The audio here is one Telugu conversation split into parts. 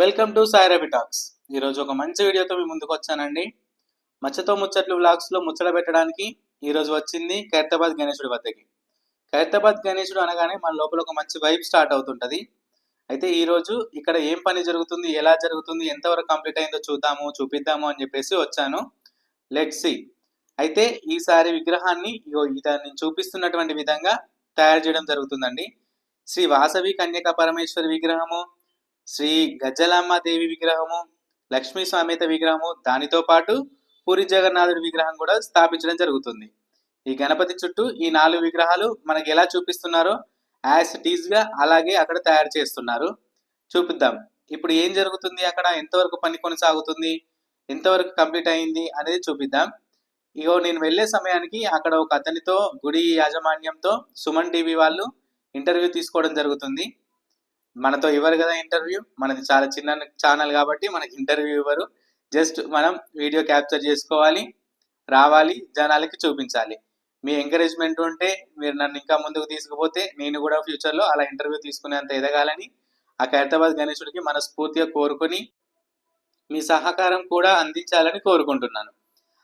వెల్కమ్ టు సాయిరబి టాక్స్ ఈరోజు ఒక మంచి వీడియోతో మీ ముందుకు వచ్చానండి. మచ్చతో ముచ్చట్లు వ్లాగ్స్లో ముచ్చట పెట్టడానికి ఈరోజు వచ్చింది ఖైరతాబాద్ గణేశుడి వద్దకి. ఖైరతాబాద్ గణేశుడు అనగానే మన లోపల ఒక మంచి వైబ్ స్టార్ట్ అవుతుంటుంది. అయితే ఈరోజు ఇక్కడ ఏం పని జరుగుతుంది ఎలా జరుగుతుంది ఎంతవరకు కంప్లీట్ అయిందో చూద్దాము చూపిద్దాము అని చెప్పేసి వచ్చాను. లెట్ సి అయితే ఈసారి విగ్రహాన్ని దాన్ని చూపిస్తున్నటువంటి విధంగా తయారు చేయడం జరుగుతుందండి. శ్రీ వాసవి కన్యక పరమేశ్వరి విగ్రహము శ్రీ గజ్జలామ్మ దేవి విగ్రహము లక్ష్మీ స్వామిత విగ్రహము దానితో పాటు పూరి జగన్నాథుడి విగ్రహం కూడా స్థాపించడం జరుగుతుంది. ఈ గణపతి చుట్టూ ఈ నాలుగు విగ్రహాలు మనకి ఎలా చూపిస్తున్నారో యాజ్ ఇట్గా అలాగే అక్కడ తయారు చేస్తున్నారు. చూపిద్దాం. ఇప్పుడు ఏం జరుగుతుంది అక్కడ? ఎంతవరకు పని కొనసాగుతుంది? ఎంతవరకు కంప్లీట్ అయింది అనేది చూపిద్దాం. ఇగో నేను వెళ్ళే సమయానికి అక్కడ ఒక అతనితో గుడి యాజమాన్యంతో సుమన్ టీవీ వాళ్ళు ఇంటర్వ్యూ తీసుకోవడం జరుగుతుంది. మనతో ఇవ్వరు కదా ఇంటర్వ్యూ? మనది చాలా చిన్న ఛానల్ కాబట్టి మనకి ఇంటర్వ్యూ ఇవ్వరు. జస్ట్ మనం వీడియో క్యాప్చర్ చేసుకోవాలి రావాలి జనాలకి చూపించాలి. మీ ఎంకరేజ్మెంట్ ఉంటే మీరు నన్ను ఇంకా ముందుకు తీసుకుపోతే నేను కూడా ఫ్యూచర్లో అలా ఇంటర్వ్యూ తీసుకునేంత ఎదగాలని ఆ ఖైరతాబాద్ గణేశుడికి మనస్ఫూర్తిగా కోరుకొని మీ సహకారం కూడా అందించాలని కోరుకుంటున్నాను.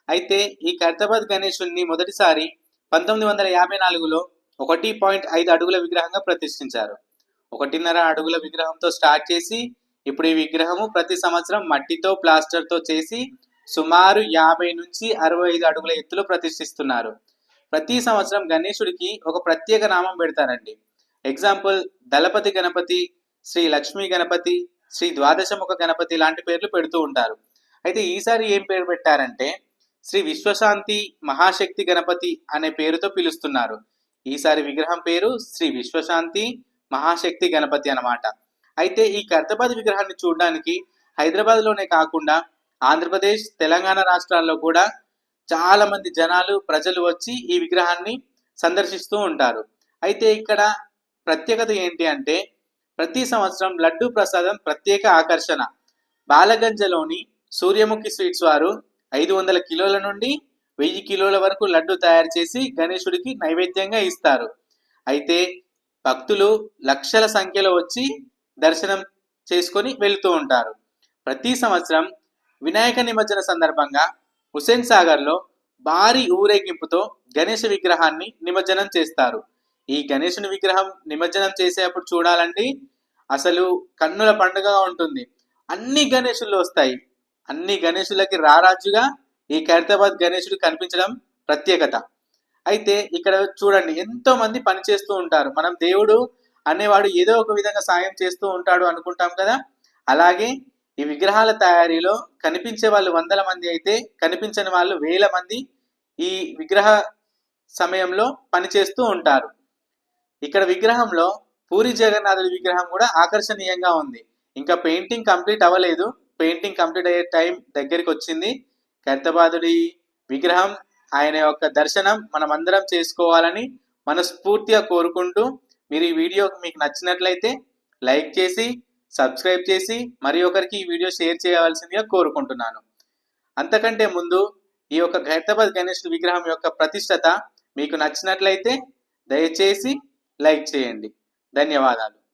అయితే ఈ ఖైరతాబాద్ గణేశుడిని మొదటిసారి పంతొమ్మిది వందల యాభై నాలుగులో ఒకటి పాయింట్ ఐదు అడుగుల విగ్రహంగా ప్రతిష్ఠించారు. ఒకటిన్నర అడుగుల విగ్రహంతో స్టార్ట్ చేసి ఇప్పుడు ఈ విగ్రహము ప్రతి సంవత్సరం మట్టితో ప్లాస్టర్తో చేసి సుమారు యాభై నుంచి అరవై ఐదు అడుగుల ఎత్తులో ప్రతిష్ఠిస్తున్నారు. ప్రతి సంవత్సరం గణేశుడికి ఒక ప్రత్యేక నామం పెడతారండి. ఎగ్జాంపుల్ దళపతి గణపతి శ్రీ లక్ష్మీ గణపతి శ్రీ ద్వాదశముఖ గణపతి లాంటి పేర్లు పెడుతూ ఉంటారు. అయితే ఈసారి ఏం పేరు పెట్టారంటే శ్రీ విశ్వశాంతి మహాశక్తి గణపతి అనే పేరుతో పిలుస్తున్నారు. ఈసారి విగ్రహం పేరు శ్రీ విశ్వశాంతి మహాశక్తి గణపతి అన్నమాట. అయితే ఈ కర్తపతి విగ్రహాన్ని చూడడానికి హైదరాబాద్లోనే కాకుండా ఆంధ్రప్రదేశ్ తెలంగాణ రాష్ట్రాల్లో కూడా చాలా మంది జనాలు ప్రజలు వచ్చి ఈ విగ్రహాన్ని సందర్శిస్తూ ఉంటారు. అయితే ఇక్కడ ప్రత్యేకత ఏంటి అంటే ప్రతి సంవత్సరం లడ్డూ ప్రసాదం ప్రత్యేక ఆకర్షణ. బాలగంజలోని సూర్యముఖి స్వీట్స్ వారు ఐదు వందల కిలోల నుండి వెయ్యి కిలోల వరకు లడ్డు తయారు చేసి గణేశుడికి నైవేద్యంగా ఇస్తారు. అయితే భక్తులు లక్షల సంఖ్యలో వచ్చి దర్శనం చేసుకొని వెళుతూ ఉంటారు. ప్రతి సంవత్సరం వినాయక నిమజ్జన సందర్భంగా హుసేన్ సాగర్లో భారీ ఊరేగింపుతో గణేష విగ్రహాన్ని నిమజ్జనం చేస్తారు. ఈ గణేషుని విగ్రహం నిమజ్జనం చేసేటప్పుడు చూడాలండి అసలు కన్నుల పండుగగా ఉంటుంది. అన్ని గణేషులు వస్తాయి. అన్ని గణేషులకి రారాజుగా ఈ ఖైరతాబాద్ గణేశుడు కనిపించడం ప్రత్యేకత. అయితే ఇక్కడ చూడండి ఎంతో మంది పని చేస్తూ ఉంటారు. మనం దేవుడు అనేవాడు ఏదో ఒక విధంగా సాయం చేస్తూ ఉంటాడు అనుకుంటాం కదా? అలాగే ఈ విగ్రహాల తయారీలో కనిపించే వాళ్ళు వందల మంది అయితే కనిపించని వాళ్ళు వేల మంది ఈ విగ్రహ సమయంలో పనిచేస్తూ ఉంటారు. ఇక్కడ విగ్రహంలో పూరి జగన్నాథుడి విగ్రహం కూడా ఆకర్షణీయంగా ఉంది. ఇంకా పెయింటింగ్ కంప్లీట్ అవ్వలేదు. పెయింటింగ్ కంప్లీట్ అయ్యే టైం దగ్గరికి వచ్చింది. కర్తబాదుడి విగ్రహం ఆయన యొక్క దర్శనం మనం అందరం చేసుకోవాలని మనస్ఫూర్తిగా కోరుకుంటూ మీరు ఈ వీడియో మీకు నచ్చినట్లయితే లైక్ చేసి సబ్స్క్రైబ్ చేసి మరి ఒకరికి ఈ వీడియో షేర్ చేయవలసిందిగా కోరుకుంటున్నాను. అంతకంటే ముందు ఈ యొక్క హైదరాబాద్ గణేష్ విగ్రహం యొక్క ప్రతిష్టత మీకు నచ్చినట్లయితే దయచేసి లైక్ చేయండి. ధన్యవాదాలు.